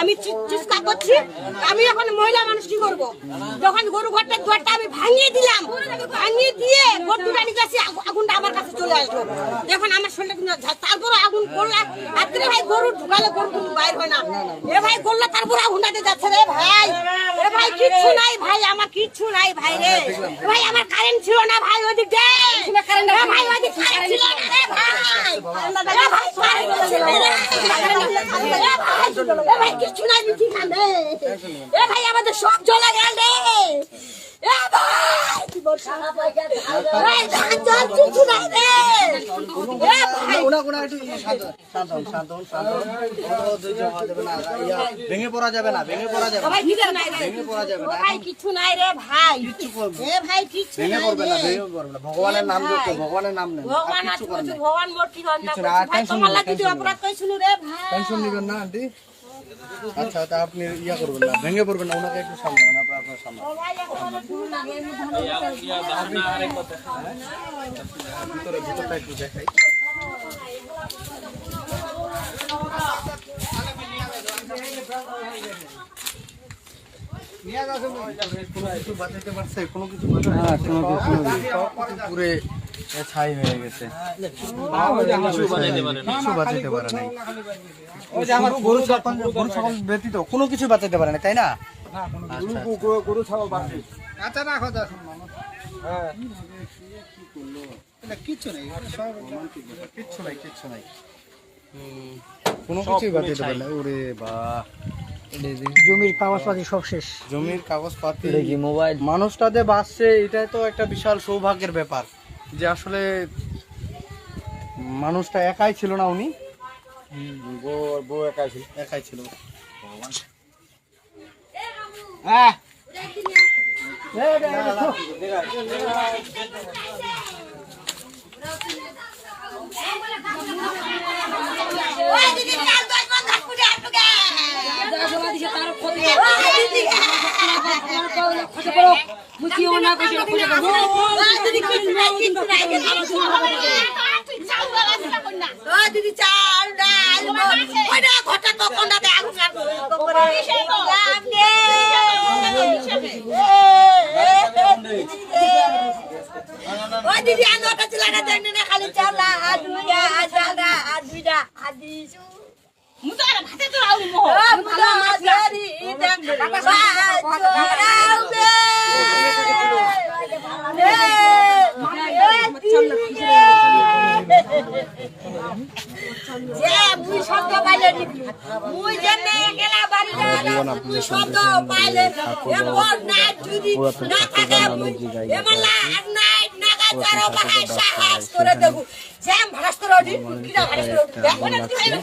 আমি চিৎকার করছি। আমি এখন মহিলা মানুষ কি করব? যখন গরু ঘরটার দোয়ারটা আমি ভাঙিয়ে দিলাম, ভাঙিয়ে দিয়ে গরু দুটা নিয়ে আসি আগুনটা আমার কাছে চলে আসলো। এখন আমার শরীরটা কিন্তু তারপরে আগুন করলা রাত্রে ভাই গরু ঢুকালে গরু বাইর হয় না। এ ভাই করলে তারপরে আগুনটাতে যাচ্ছে রে ভাই। কিচ্ছু নাই ভাই আমার কিচ্ছু নাই ভাই রে। ভাই আমার কারেন্ট ছিল না ভাই ওদিক দে। ভাই ওদিক কারেন্ট ছিল না রে কিচ্ছু নাই এ ভাই আমাদের সব চলে গেল রে। ভাই ভেঙে পড়া যাবে না ভেঙে পড়া যাবে না ভাই নাই রে ভেঙে পড়া যাবে না। ভাই কিচ্ছু নাই রে ভাই ভাই কিচ্ছু ভেঙে পড়বে না ভেঙে পড়বে না ভগবানের নাম ধরতে ভগবানের নাম আর ভগবান ভগবান মোর কি না, তোমার লাগি অপরাধ কইছিল রে ভাই। টেনশন নেবেন না আন্টি। আচ্ছা তা আপনি ইয়া করবেন না ভেঙে পড়বেন না ওনাকে একটু সামলান আপনার আপনার ধানের ভিতরে ভিতরটা একটু দেখাই কোনো পারছে কোনো কিছু কিছু পুরে ছাই হয়ে গেছে। কিছু বাঁচাইতে পারে নাই। গরু ছাগল গরু ছাগল ব্যতীত কোনো কিছু বাঁচাইতে পারে না তাই না? গরু ছাগল আচ্ছা রাখো দেখো কিচ্ছু নাই কিচ্ছু। নাই কিচ্ছু নাই। কোনো কিছুই বাঁচাইতে পারে না। ওরে বা জমির কাগজপাতি সব শেষ। জমির কাগজপাতি কি মোবাইল মানুষটা যে বাঁচছে এটাই তো একটা বিশাল সৌভাগ্যের ব্যাপার। যে আসলে মানুষটা একাই ছিল না উনি? বউ বউ একাই ছিল। একাই ছিল। হ্যাঁ ওই দিদি কাল দশ বার ঘাট পুজো আটকে গে ওই দিদি ওই দিদি কিচ্ছু নাই কিচ্ছু নাই কিচ্ছু নাই ওই দিদি চাল ডাল ওই না ঘটা তো কোনটাতে আগুন নেই ওই দিদি আগে ওটা ছিল না জানি না খালি চাল আর দুইটা আর চাল আর দুইটা আর দিছু মুতারা ভাতে তো আউনি মোহ মুতারা মাঝারি দেখ যে মুই শব্দ পাইলে মুই জেনে গেলা বাড়ি মুই শব্দ পাইলে এমন না যদি না থাকে এমন না নাই নাগা চারো বাহাই সাহস করে দেবো জ্যাম ভাড়াস করে ওঠি কিরা ভাড়াস করে ওঠি দেখো না কি হইল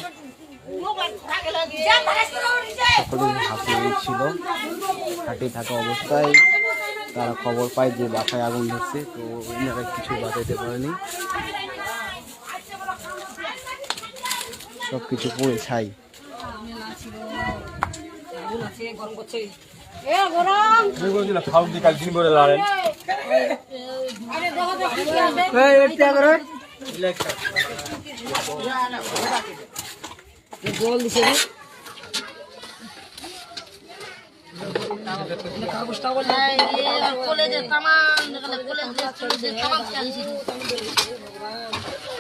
জ্যাম ভাড়াস করে ওঠি যে সকলের হাঁপিয়ে ছিল হাঁটে থাকা অবস্থায় তারা খবর পায় যে বাসায় আগুন ধরছে তো ওনারা কিছু বাঁচাইতে পারেনি। সব কিছু পুড়ে ছাই ফাউক দি কাল দিন ভরে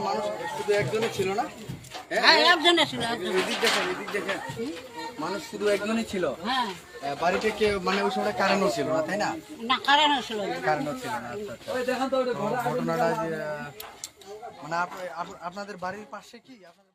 মানুষ শুধু একজনই ছিল না? হ্যাঁ? একজন ছিল এদিক দেখেন এদিক দেখেন। মানুষ শুধু একজনই ছিল? হ্যাঁ। বাড়িতে কেউ মানে ওই সময় কারেন্টও ছিল না তাই না? না কারণ ছিল কারেন্টও ছিল না আচ্ছা আচ্ছা। তো ঘটনাটা মানে আপ- আপ- আপনাদের বাড়ির পাশে কি? আপনাদের